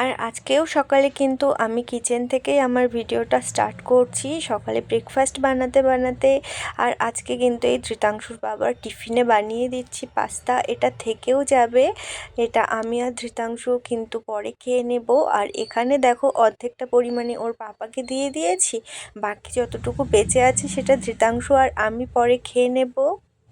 আর আজকেও সকালে কিন্তু আমি কিচেন থেকেই আমার ভিডিওটা স্টার্ট করছি। সকালে ব্রেকফাস্ট বানাতে বানাতে আর আজকে কিন্তু এই ধৃতাংশুর বাবার টিফিনে বানিয়ে দিচ্ছি পাস্তা এটা থেকেও যাবে, এটা আমি আর ধৃতাংশু কিন্তু পরে খেয়ে নেব। আর এখানে দেখো অর্ধেকটা পরিমাণে ওর পাপাকে দিয়ে দিয়েছি, বাকি যতটুকু বেঁচে আছে সেটা ধৃতাংশু আর আমি পরে খেয়ে নেব।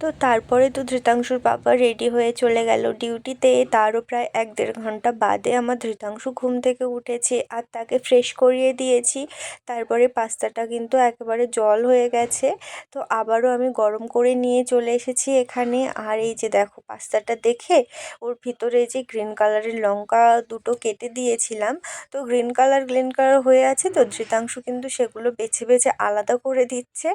তো তারপরে তো ধৃতাংশুর বাবা রেডি হয়ে চলে গেল ডিউটিতে তারও প্রায় এক দেড় ঘণ্টা বাদে আমার ধৃতাংশু ঘুম থেকে উঠেছে আর তাকে ফ্রেশ করিয়ে দিয়েছি। তারপরে পাস্তাটা কিন্তু একেবারে জল হয়ে গেছে। তো আবারও আমি গরম করে নিয়ে চলে এসেছি এখানে। আর এই যে দেখো পাস্তাটা দেখে ওর ভিতরে যে গ্রিন কালারের লঙ্কা দুটো কেটে দিয়েছিলাম। তো গ্রিন কালার গ্রিন কালার হয়ে আছে তো ধৃতাংশু কিন্তু সেগুলো বেছে বেছে আলাদা করে দিচ্ছে।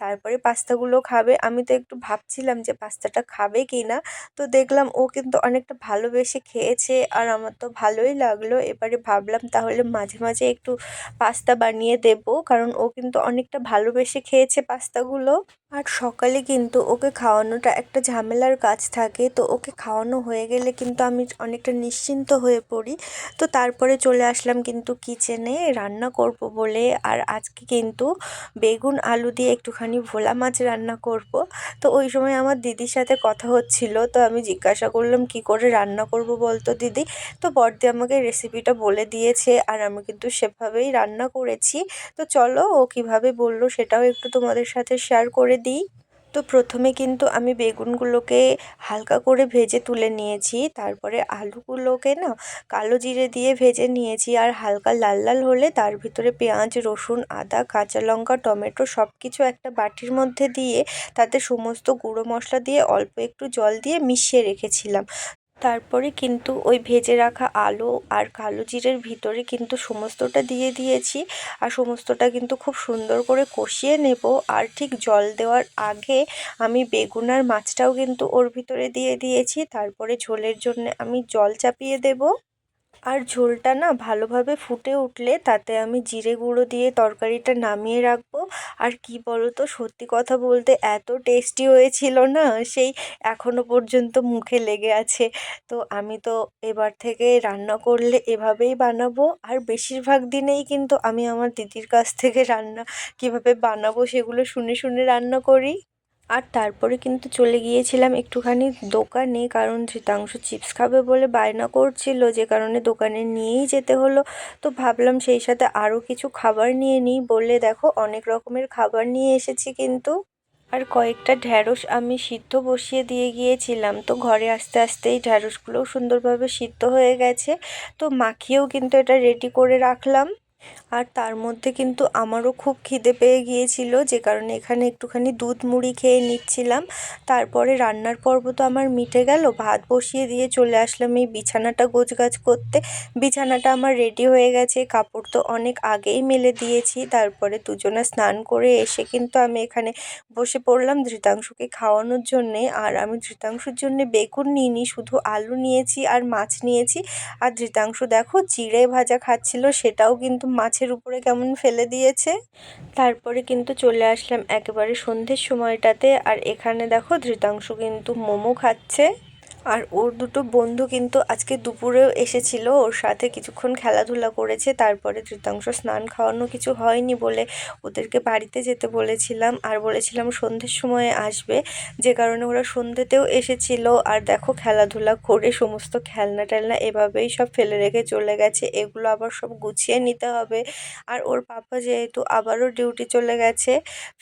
তারপরে পাস্তাগুলো খাবে। আমি তো একটু ভাব ভাবছিলাম যে পাস্তাটা খাবে কি না তো দেখলাম ও কিন্তু অনেকটা ভালোবেসে খেয়েছে আর আমার তো ভালোই লাগল। এবারে ভাবলাম তাহলে মাঝে মাঝে একটু পাস্তা বানিয়ে দেবো। কারণ ও কিন্তু অনেকটা ভালোবেসে খেয়েছে পাস্তাগুলো। আর সকালে কিন্তু ওকে খাওয়ানোটা একটা ঝামেলার কাজ থাকে। তো ওকে খাওয়ানো হয়ে গেলে কিন্তু আমি অনেকটা নিশ্চিন্ত হয়ে পড়ি। তো তারপরে চলে আসলাম কিন্তু কিচেনে রান্না করব বলে। আর আজকে কিন্তু বেগুন, আলু দিয়ে একটুখানি ভোলা মাছ রান্না করব। তো ওই সময় আমার দিদির সাথে কথা হচ্ছিল। তো আমি জিজ্ঞাসা করলাম, কি করে রান্না করব বলতো দিদি? তো বড়দি আমাকে রেসিপিটা বলে দিয়েছে। আর আমি কিন্তু সেভাবেই রান্না করেছি। তো চলো ও কীভাবে বলল সেটাও একটু তোমাদের সাথে শেয়ার করে দিই। তো প্রথমে কিন্তু আমি বেগুনগুলোকে হালকা করে ভেজে তুলে নিয়েছি। তারপরে আলুগুলোকে না কালো জিরে দিয়ে ভেজে নিয়েছি আর হালকা লাল লাল হলে তার ভিতরে পেঁয়াজ, রসুন, আদা, কাঁচা লঙ্কা, টমেটো সব কিছু একটা বাটির মধ্যে দিয়ে তাতে সমস্ত গুঁড়ো মশলা দিয়ে অল্প একটু জল দিয়ে মিশিয়ে রেখেছিলাম। তারপরে কিন্তু ওই ভেজে রাখা আলু আর কালো জিরের ভিতরে কিন্তু সমস্তটা দিয়ে দিয়েছি। আর সমস্তটা কিন্তু খুব সুন্দর করে কষিয়ে নেব। আর ঠিক জল দেওয়ার আগে আমি বেগুন আর মাছটাও কিন্তু ওর ভিতরে দিয়ে দিয়েছি। তারপরে ঝোলের জন্য আমি জল চাপিয়ে দেব। আর ঝোলটা না ভালোভাবে ফুটে উঠলে তাতে আমি জিরে গুঁড়ো দিয়ে তরকারিটা নামিয়ে রাখব। আর কি বলো তো সত্যি কথা বলতে এত টেস্টি হয়েছিল না, সেই এখনও পর্যন্ত মুখে লেগে আছে। তো আমি তো এবার থেকে রান্না করলে এভাবেই বানাবো। আর বেশিরভাগ দিনেই কিন্তু আমি আমার দিদির কাছ থেকে রান্না কীভাবে বানাবো সেগুলো শুনে শুনে রান্না করি। আর তারপরে কিন্তু চলে গিয়েছিলাম একটুখানি দোকানে, কারণ শীতাংশ চিপস খাবে বলে বায়না করছিল, যে কারণে দোকানে নিয়েই যেতে হলো। তো ভাবলাম সেই সাথে আরও কিছু খাবার নিয়ে নিই বলে, দেখো অনেক রকমের খাবার নিয়ে এসেছি কিন্তু। আর কয়েকটা ঢ্যাঁড়স আমি সিদ্ধ বসিয়ে দিয়ে গিয়েছিলাম। তো ঘরে আস্তে আস্তেই ঢ্যাঁড়সগুলোও সুন্দরভাবে সিদ্ধ হয়ে গেছে। তো মাখিয়েও কিন্তু এটা রেডি করে রাখলাম। আর তার মধ্যে কিন্তু আমারও খুব খিদে পেয়ে গিয়েছিল, যে কারণে এখানে একটুখানি দুধ মুড়ি খেয়ে নিচ্ছিলাম। তারপরে রান্নার পর্ব তো আমার মিটে গেল, ভাত বসিয়ে দিয়ে চলে আসলাম এই বিছানাটা গোছগাছ করতে। বিছানাটা আমার রেডি হয়ে গেছে, কাপড় তো অনেক আগেই মেলে দিয়েছি। তারপরে দুজনে স্নান করে এসে কিন্তু আমি এখানে বসে পড়লাম ধৃতাংশুকে খাওয়ানোর জন্যে। আর আমি ধৃতাংশুর জন্যে বেগুন নিইনি, শুধু আলু নিয়েছি আর মাছ নিয়েছি। আর ধৃতাংশু দেখো, চিড়ে ভাজা খাচ্ছিল, সেটাও কিন্তু মাছের উপরে কেমন ফেলে দিয়েছে। তারপরে কিন্তু চলে আসলাম একেবারে সন্ধ্যের সময়টাতে। আর এখানে দেখো ধৃতাংশু কিন্তু মোমো খাচ্ছে। আর ওর দুটো বন্ধু কিন্তু আজকে দুপুরেও এসেছিল। ওর সাথে কিছুক্ষণ খেলাধুলা করেছে, তারপরে তৃতাংশ স্নান খাওয়ানো কিছু হয়নি বলে ওদেরকে বাড়িতে যেতে বলেছিলাম। আর বলেছিলাম সন্ধ্যের সময়ে আসবে, যে কারণে ওরা সন্ধ্যেতেও এসেছিল। আর দেখো খেলাধুলা করে সমস্ত খেলনা টেলনা এভাবেই সব ফেলে রেখে চলে গেছে। এগুলো আবার সব গুছিয়ে নিতে হবে। আর ওর পাপা যেহেতু আবারও ডিউটি চলে গেছে,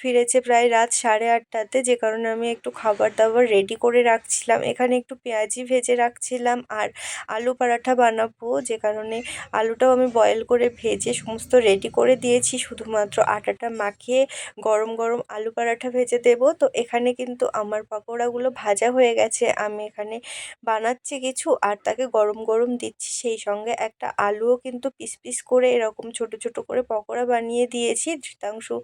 ফিরেছে প্রায় রাত সাড়ে আটটাতে, যে কারণে আমি একটু খাবার দাবার রেডি করে রাখছিলাম। এখানে একটু পেঁয়াজি ভেজে রাখছিলাম আর আলু পরাঠা বানাবো। যে কারণে আলুটাও আমি বয়েল করে ভেজে সমস্ত রেডি করে দিয়েছি। শুধুমাত্র আটাটা মাখিয়ে গরম গরম আলু পরাঠা ভেজে দেব। তো এখানে কিন্তু আমার পকোড়াগুলো ভাজা হয়ে গেছে। আমি এখানে বানাচ্ছি কিছু আর তাকে গরম গরম দিচ্ছি। সেই সঙ্গে একটা আলুও কিন্তু পিস পিস করে এরকম ছোট ছোট করে পকোড়া বানিয়ে দিয়েছি। ধৃতাংশু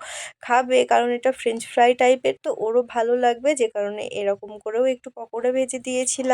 খাবে কারণ এটা ফ্রেঞ্চ ফ্রাই টাইপের তো ওরও ভালো লাগবে। যে কারণে এরকম করেও একটু পকোড়া ভেজে দিয়েছিলাম।